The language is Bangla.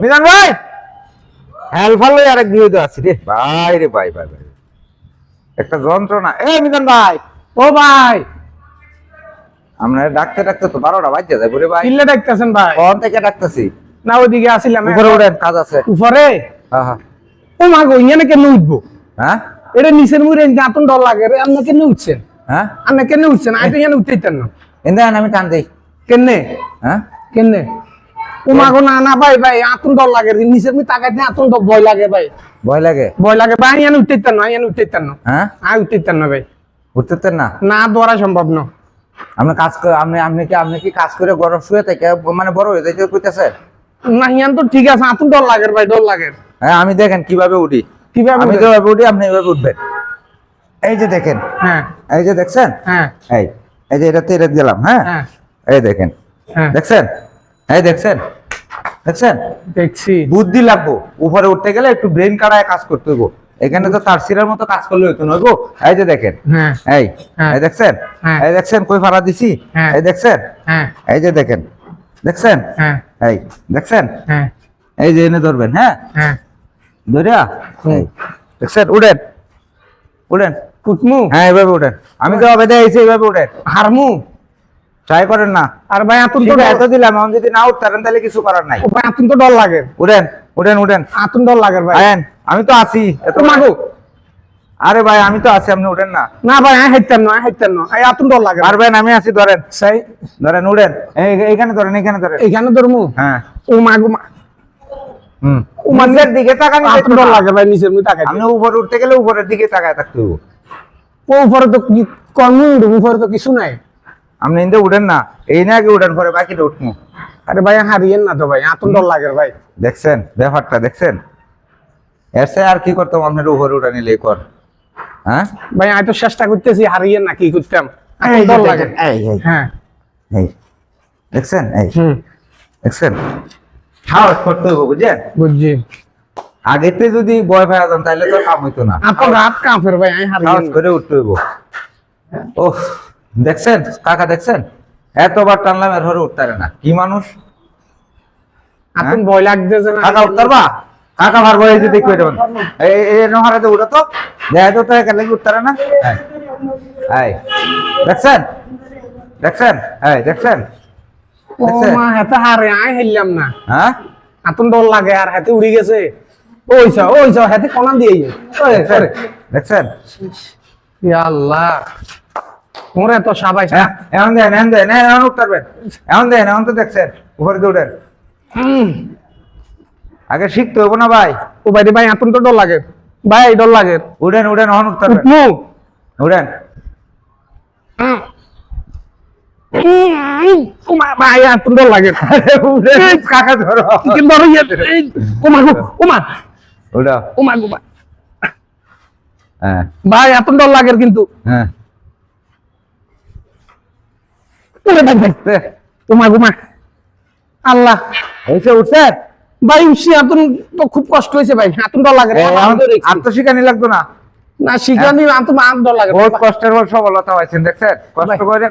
মিজান ভাই! হেলফাল লই আরেক দিয়ে আছি রে। ভাই রে ভাই ভাই ভাই। একটা যন্ত্রণা। এ মিজান ভাই! ও ভাই! আমরা ডাকতে ডাকতে তো বারোটা বাজছে যাব রে ভাই। কিল্লে দেখতেছেন ভাই। কখন থেকে ডাকতেছি? না ওইদিকে আসিলাম উপরে উঠেন কাজ আছে। উপরে? হ্যাঁ হ্যাঁ। ও মা গো ইয়া কেন উঠবো? হ্যাঁ? এটা নিচের মুড়ে আতন ডর লাগে রে আপনি কেন উঠছেন? হ্যাঁ? আপনি কেন উঠছেন? আমি তো এখানে উঠতেই না। এন্দা আমি টান দেই। কেনে হ্যাঁ? কেনে ও না না ভাই ভাই আতন ডর লাগে রে নিচের মুড়ে তাকাইতে আতন ডর ভয় লাগে ভাই। ভয় লাগে? ভয় লাগে ভাই এখানে উঠতেই না এখানে উঠতেই না। হ্যাঁ? আমি উঠতেই না ভাই। উঠতেন না? না দৌড়া সম্ভব না। আপনি কাজ করে আপনি আপনি কি আপনি কি কাজ করে গরম শুয়ে থেকে? মানে বড় হয়ে যাইতে কইতেছে? না ইয়ান তো ঠিক আছে আতন ডর লাগে ভাই ডর লাগে। হ্যাঁ আমি দেখেন কীভাবে উঠি। কীভাবে আমি? যেভাবে উঠি আপনি এইভাবে উঠবেন। এই যে দেখেন হ্যাঁ। এই যে দেখছেন? হ্যাঁ। এই এই যে এটা তেরে দিলাম হ্যাঁ? হ্যাঁ। এই দেখেন হ্যাঁ। দেখছেন? এই দেখছেন? দেখছেন? দেখছি। বুদ্ধি লাগবো। উপরে উঠতে গেলে একটু ব্রেন কাটায় কাজ করতে হইব। এখানে তো তার সিরার মতো কাজ করলে হইতো না গো এই যে দেখেন। হ্যাঁ। এই হ্যাঁ। এই দেখছেন? হ্যাঁ। এই দেখছেন? কই ফাড়া দিছি? হ্যাঁ। এই দেখছেন? হ্যাঁ। এই যে দেখেন। দেখছেন? হ্যাঁ। এই দেখছেন? হ্যাঁ। এই যে এনে ধরবেন হ্যাঁ? হ্যাঁ। ধরিয়া? দেখছেন? উঠেন। উঠেন। কুটমু। হ্যাঁ এইভাবে উঠেন। আমি তো হবে দেখছি এইভাবে উঠেন। হারমু। ট্রাই করেন না। আর ভাই আতুন তো এত দিলাম এখন যদি না উঠতারেন তাহলে কিছু করার নাই। ভাই আতুন তো ডর লাগে। উঠেন উঠেন উঠেন। আতুন ডর লাগে ভাই। আয়েন আমি তো আছি। এত মাগো আরে ভাই আমি তো আছি আপনি উঠেন না। না ভাই আই হাইতেন না হাইতেন না। এই আতুন ডর লাগে। পারবেন আমি আছি ধরেন। সেই। ধরেন উঠেন। এই- এইখানে ধরেন এইখানে ধরেন। এখানে ধরমু? হ্যাঁ। ও মাগো মা। হুম। ও মানে দিকে তাকানি আতুন ডর লাগে ভাই নিচের মুই তাকাই আপনি উপরে উঠতে গেলে উপরের দিকে তাকায় থাকতে হইব ও উপরে তো কি কর্মু উপরে তো কিছু নাই। আপনি ইন্দে উঠেন না এই না আগে উঠেন পরে বাকিটা উঠবো আরে ভাই হারিয়েন না তো ভাই আতুন ডর লাগে ভাই। দেখছেন ব্যাপারটা দেখছেন? এর আর কি করতাম আপনার উপরে উঠে নিলে কর। হ্যাঁ? ভাই আমি তো চেষ্টা করতেছি হারিয়েন না কি করতাম। ডর লাগে। এই এই। হ্যাঁ। এই। দেখছেন? এই। হুম। দেখছেন? সাহস করতে হইব বুঝছেন? বুঝছি। আগেতে যদি বয় পাওয়া যান তাহলে তো কাম হইতো না। আতো রাত কাঁপের ভাই আমি সাহস করে উঠতে হইব। ও দেখছেন? কাকা দেখছেন? এতবার টানলাম এর ঘরে উঠতারে না। কি মানুষ? আতুন ভয় লাগতেছে না কাকা উঠতার বা কাকা ভার বয়ে যদি দেখবে দেবেন। এই এই নহরাতে উঠো তো। দেখা তো তাই কেন উঠতারে না। এই, এই দেখছেন? দেখছেন? এই দেখছেন? ও মা হেতে হারে আই হেললাম না। হ্যাঁ? ডর লাগে আর হাতে উড়ি গেছে। হাতে কোনা দিয়ে ওই দেখছেন? করে দেখছেন? ইয়া আল্লাহ। মোর এত সাবাই হ্যাঁ এমন দেন এমন দেন হ্যাঁ উঠতারবেন এমন দেন এমন তো দেখছেন উপরে উঠেন। আগে শিখতে হব না ভাই। ও ভাই ভাই আতুন তো ডর লাগে। ভাই ডর লাগে। উঠেন উঠেন উঠমু উঠেন। ওমা ভাই ডর লাগে। কাকা ধরো। ধরো ওমা ওমা উঠো। ওমা গো হ্যাঁ। ভাই ডর লাগে কিন্তু। হ্যাঁ। ভাই। দে, ওমা আল্লাহ। হয়েছে উঠছে? ভাই উসি আতুন তো খুব কষ্ট হয়েছে ভাই। আতুন ডর লাগে আর তো শিখানি লাগতো না। না শিখানি আতুন আর ডর লাগে বহুত কষ্টের পর সফলতা হয়েছেন দেখছেন? কষ্ট করে